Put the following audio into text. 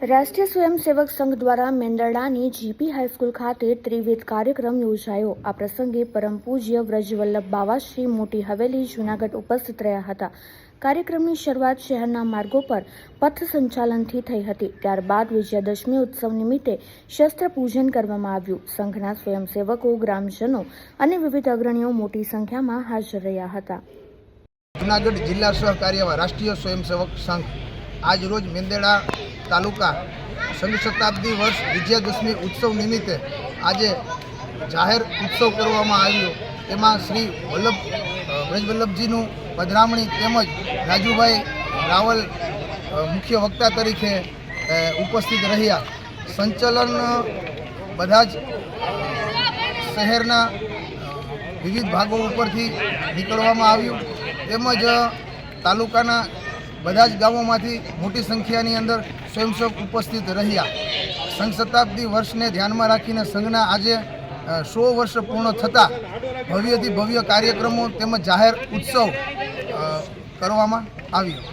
રાષ્ટ્રીય સ્વયંસેવક સંઘ દ્વારા મેંદરડાની GP high school ખાતે ત્રિવિધ કાર્યક્રમ યોજાયો. આ પ્રસંગે પરમ પૂજ્ય વ્રજવલ્લભ બાવાશ્રી મોટી હવેલી જૂનાગઢ ઉપસ્થિત રહ્યા હતા. કાર્યક્રમની શરૂઆત શહેરના માર્ગો પર પથ સંચાલનથી થઈ હતી. ત્યારબાદ વિજયાદશમી ઉત્સવ નિમિત્તે શસ્ત્ર પૂજન કરવામાં આવ્યું. સંઘના સ્વયંસેવકો, ગ્રામજનો અને વિવિધ અગ્રણીઓ મોટી સંખ્યામાં હાજર રહ્યા હતા. જુનાગઢ જિલ્લા સહકાર્યમાં રાષ્ટ્રીય સ્વયંસેવક સંઘ આજ રોજ મેંદેડા તાલુકા સંઘ શતાબ્દી વર્ષ વિજયાદશમી ઉત્સવ નિમિત્તે આજે જાહેર ઉત્સવ કરવામાં આવ્યો. એમાં શ્રી વલ્લભ વ્રજવલ્લભજીનું પધરામણી તેમજ રાજુભાઈ રાવલ મુખ્ય વક્તા તરીકે ઉપસ્થિત રહ્યા. સંચલન બધા જ શહેરના વિવિધ ભાગો ઉપરથી નીકળવામાં આવ્યું. તેમજ તાલુકાના બધા જ ગામોમાંથી મોટી સંખ્યાની અંદર સ્વયંસેવક ઉપસ્થિત રહ્યા. સંઘ શતાબ્દી વર્ષને ધ્યાનમાં રાખીને સંઘના આજે સો વર્ષ પૂર્ણ થતાં ભવ્યથી ભવ્ય કાર્યક્રમો તેમજ જાહેર ઉત્સવ કરવામાં આવ્યો.